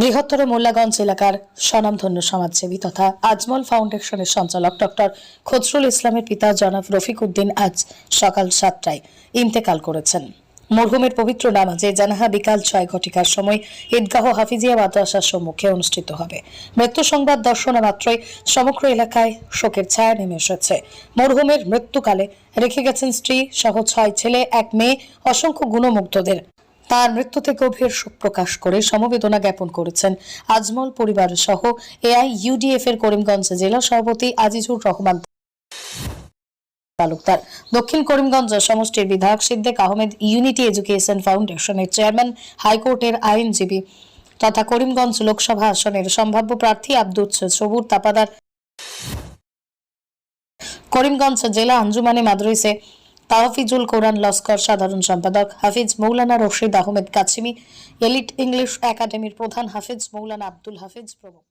বৃহত্তর মোল্লাগঞ্জ এলাকার স্বনামধন্য সমাজসেবী তথা আজমল ফাউন্ডেশনের সঞ্চালক ডক্টর খসরুল ইসলামের পিতা জনাব রফিক উদ্দিন আজ সকাল সাতটায় ইন্তেকাল করেছেন। মরহুমের পবিত্র নামাজে জানাহা বিকাল ছয় ঘটিকার সময় ঈদগাহ হাফিজিয়া মাদ্রাসার সম্মুখে অনুষ্ঠিত হবে। মৃত্যু সংবাদ দর্শনা মাত্রই সমগ্র এলাকায় শোকের ছায়া নেমে এসেছে। মরহুমের মৃত্যুকালে রেখে গেছেন স্ত্রী সহ ছয় ছেলে, এক মেয়ে, অসংখ্য গুণমুগ্ধদের তার মৃত্যুতে গভীর শোক প্রকাশ করে সমবেদনা জ্ঞাপন করেছেন আজমল পরিবার সহ এআই, ইউডিএফ এর করিমগঞ্জ জেলা সভাপতি আজিজুর রহমান। তালুকদার। দক্ষিণ করিমগঞ্জ সমষ্টির বিধায়ক সিদ্দিক আহমেদ ইউনিটি এডুকেশন ফাউন্ডেশনের চেয়ারম্যান, হাইকোর্টের আইনজীবী তথা করিমগঞ্জ লোকসভা আসনের সম্ভাব্য প্রার্থী আব্দুল সবুর তাপাদার। করিমগঞ্জ জেলা আঞ্জুমানে মাদ্রাসে তাহফিজুল কোরআন লস্কর সাধারণ সম্পাদক হাফিজ মৌলানা রশিদ আহমেদ কাছিমি, এলিট ইংলিশ একাডেমির প্রধান হাফিজ মৌলানা আব্দুল হাফিজ প্রমুখ।